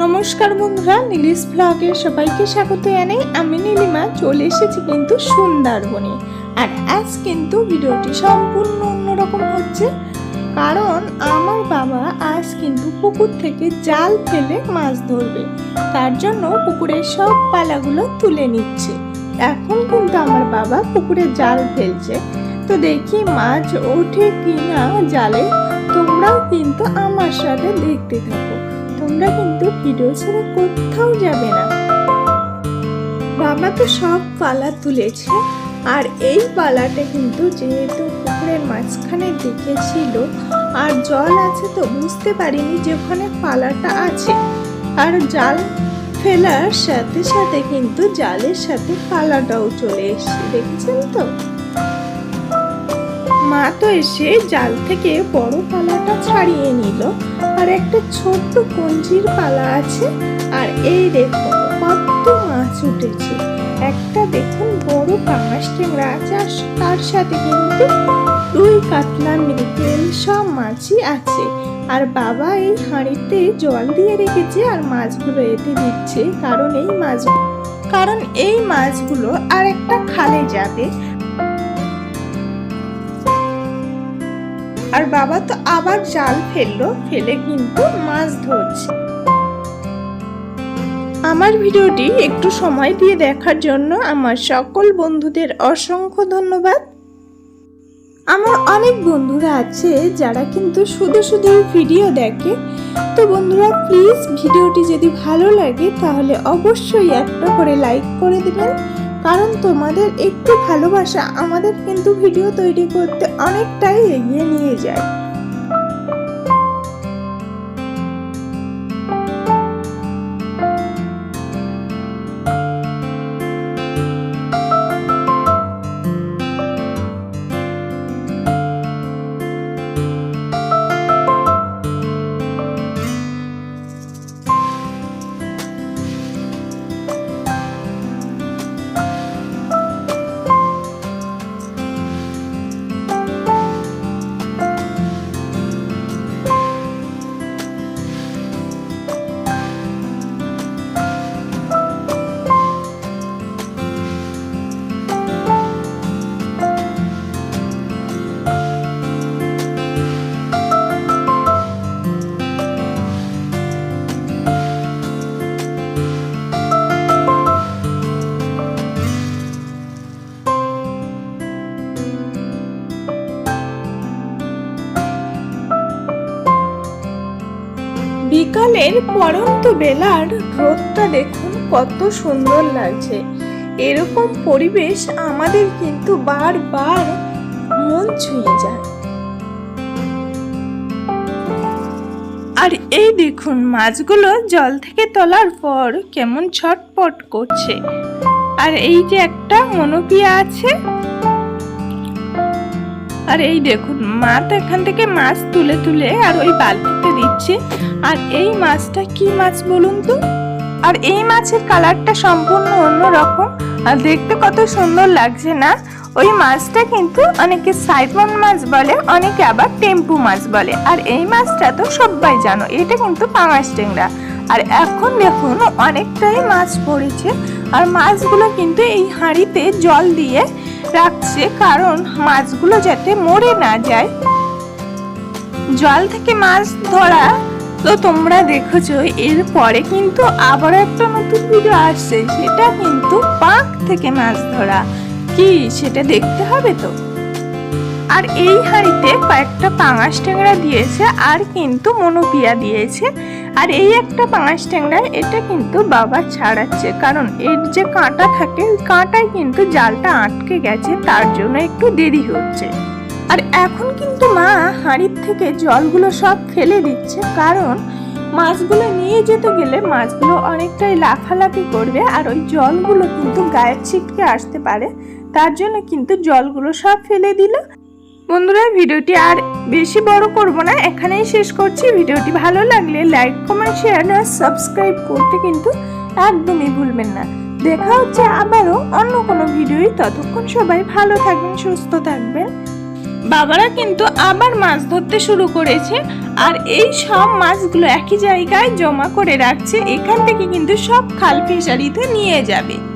নমস্কার বন্ধুরা নীলিশ ব্লগে সবাইকে স্বাগত জানাই। আমি নীলিমা, চলে এসেছি কিন্তু সুন্দরবনে। আর আজ কিন্তু ভিডিওটি সম্পূর্ণ অন্যরকম হচ্ছে, কারণ আমার বাবা আজ কিন্তু পুকুর থেকে জাল ফেলে মাছ ধরবে। তার জন্য পুকুরের সব পালাগুলো তুলে নিচ্ছে। এখন কিন্তু আমার বাবা পুকুরে জাল ফেলছে। তো দেখি মাছ ওঠে কিনা জালে। তোমরাও কিন্তু আমার সাথে দেখতে থাকো। তোমরা কিন্তু ভিডিও ছেড়ে কোথাও যাবে না। বাবা তো সব পালা তুলেছে, আর এই পালাটা কিন্তু যেহেতু পুকুরের মাঝখানে দিকে ছিল, আর জল আছে তো বুঝতে পারিনি যে ওখানে পালাটা আছে। আর জাল ফেলার সাথে সাথে কিন্তু জালের সাথে পালাটাও চলে এসছে, দেখেছেন তো? মা তো এসে জাল থেকে বড় পালাটা ছাড়িয়ে নিল। আর একটা ছোট্ট কঞ্জির পালা আছে। আর এই দেখুন কত মাছ উঠেছে। একটা দেখুন বড় পাঙাশ ট্যাংরা আছে, আর তার সাথে কিন্তু রুই কাতলা মৃগেল সব মাছই আছে। আর বাবা এই হাঁড়িতে জল দিয়ে রেখেছে আর মাছগুলো এতে দিচ্ছে, কারণ এই মাছ কারণ এই মাছগুলো আর একটা খালে যাবে। আর বাবা তো আবার জাল ফেলল, ফেলে কিন্তু মাছ ধরছে। আমার ভিডিওটি একটু সময় দিয়ে দেখার জন্য আমার সকল বন্ধুদের অসংখ্য ধন্যবাদ। আমার অনেক বন্ধুরা আছে যারা কিন্তু শুধু শুধু ভিডিও দেখে। তো বন্ধুরা প্লিজ ভিডিওটি যদি ভালো লাগে তাহলে অবশ্যই একটা করে লাইক করে দেবেন। কারণ তোমাদের একটু ভালোবাসা আমাদের কিন্তু ভিডিও তৈরি করতে অনেকটাই এগিয়ে নিয়ে যায়। বিকালের পরন্ত বেলার রোদটা দেখুন কত সুন্দর লাগছে। এরকম পরিবেশ আমাদের কিন্তু বারবার মন ছুঁয়ে যায়। আর এই দেখুন মাছগুলো জল থেকে তোলার পর কেমন ছটপট করছে। আর এই যে একটা মনোপিয়া আছে। আর এই দেখুন মা তো এখান থেকে মাছ তুলে তুলে আর ওই বালতিতে দিচ্ছে আর এই মাছটা কি মাছ বলুন তো? আর এই মাছের কালারটা সম্পূর্ণ অন্যরকম। আর দেখতে কত সুন্দর লাগছে না? ওই মাছটা কিন্তু অনেকে সাইমন মাছ বলে, অনেকে আবার টেম্পু মাছ বলে। আর এই মাছটা তো সবাই জানো, এটা কিন্তু পাঙাশ টেংরা আর এখন দেখুন, অনেকটাই মাছ পড়েছে। আর মাছগুলো কিন্তু এই হাঁড়িতে জল দিয়ে রাখছে, কারণ মাছগুলো যাতে মরে না যায়। জল থেকে মাছ ধরা? তো তোমরা দেখেছ, এরপরে কিন্তু আবার একটা নতুন ভিডিও আসছে, সেটা কিন্তু পাক থেকে মাছ ধরা। কি, সেটা দেখতে হবে তো? আর এই হাঁড়িতে কয়েকটা পাঙাশ ট্যাংরা দিয়েছে, আর কিন্তু মনোপিয়া দিয়েছে। আর এই একটা পাঙাশ ট্যাংরা, এটা কিন্তু বাবা ছাড়াচ্ছে, কারণ এর যে কাঁটা থাকে কাঁটায় কিন্তু জালটা আটকে গেছে, তার জন্য একটু দেরি হচ্ছে। আর এখন কিন্তু মা হাঁড়ির থেকে জলগুলো সব ফেলে দিচ্ছে, কারণ মাছগুলো নিয়ে যেতে গেলে মাছগুলো অনেকটাই লাফালাফি করবে আর ওই জলগুলো কিন্তু গায়ের ছিটকে আসতে পারে। তার জন্য কিন্তু জলগুলো সব ফেলে দিল। বন্ধুরা, ভিডিওটি আর বেশি বড় করব না, এখানেই শেষ করছি। ভিডিওটি ভালো লাগলে লাইক, কমেন্ট, শেয়ার আর সাবস্ক্রাইব করতে কিন্তু একদমই ভুলবেন না। দেখা হচ্ছে আবারও অন্য কোনো ভিডিওই। ততক্ষণ সবাই ভালো থাকবেন, সুস্থ থাকবেন। বাবারা কিন্তু আবার মাছ ধরতে শুরু করেছে। আর এই সব মাছগুলো একই জায়গায় জমা করে রাখছে, এখান থেকে কিন্তু সব খাল ফিশারিতে নিয়ে যাবে।